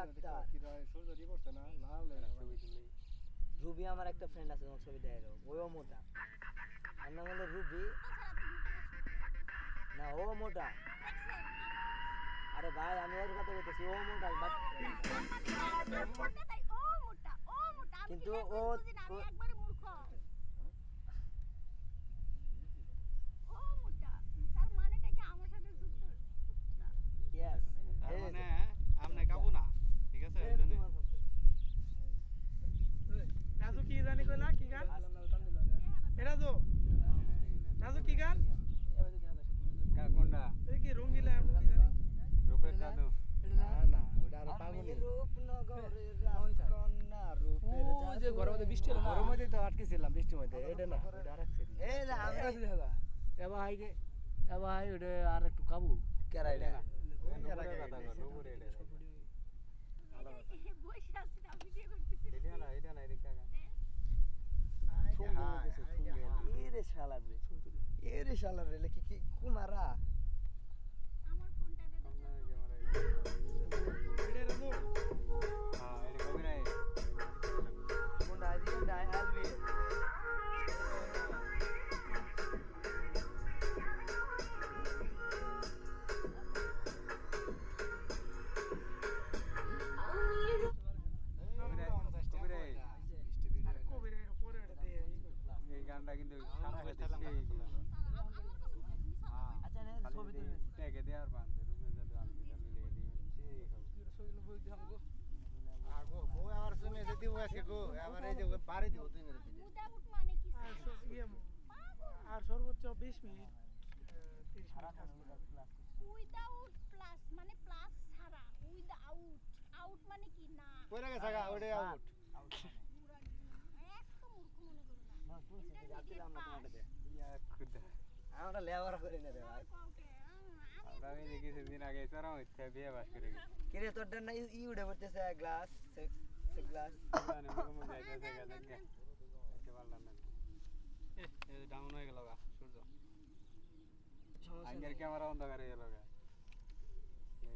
Akter Ruby আমার একটা friend আছে তোমার ছবি দেয় ওইও মোটা আর নাম হলো রুবি না ও মোটা আরে ভাই আমি ওর কথা বলতেছি ও মোটা বাট কিন্তু ও এটা না এটা কাকা এরে শালার রে এরে শালার রে। কি কুমারা? এই কিন্তু টেকে দেওয়ার বান্ধে রূপের দাদু আলবি টালবি লেগে হবে মানে কি? আর স- ইয়ে, আর সর্বোচ্চ 20 মিনিট আহ, 30 মিনিট কাজ করতে হবে। উইদাউট প্লাস মানে প্লাস ছাড়া। উইদাউট আউট মানে কি? না। একদম মূর্খ মনে করো না না তুলছি না ইয়া খুদা। আমরা লেবার করি না রে ভাই আমি আমরা কিছুদিন আগে চরম হচ্ছে বিয়ে বাস করে গেছি। কিরে তোর না ই উড়ে পড়তেছে গ্লাস সে গ্লাস জানি মুখে মুখে যাইতেছে গেছে গে পারলাম না। এ ডাউন হয়ে গেল গা সূর্য। সমস্যা আগের ক্যামেরা অন্ধকার হয়ে গেল গা। কি।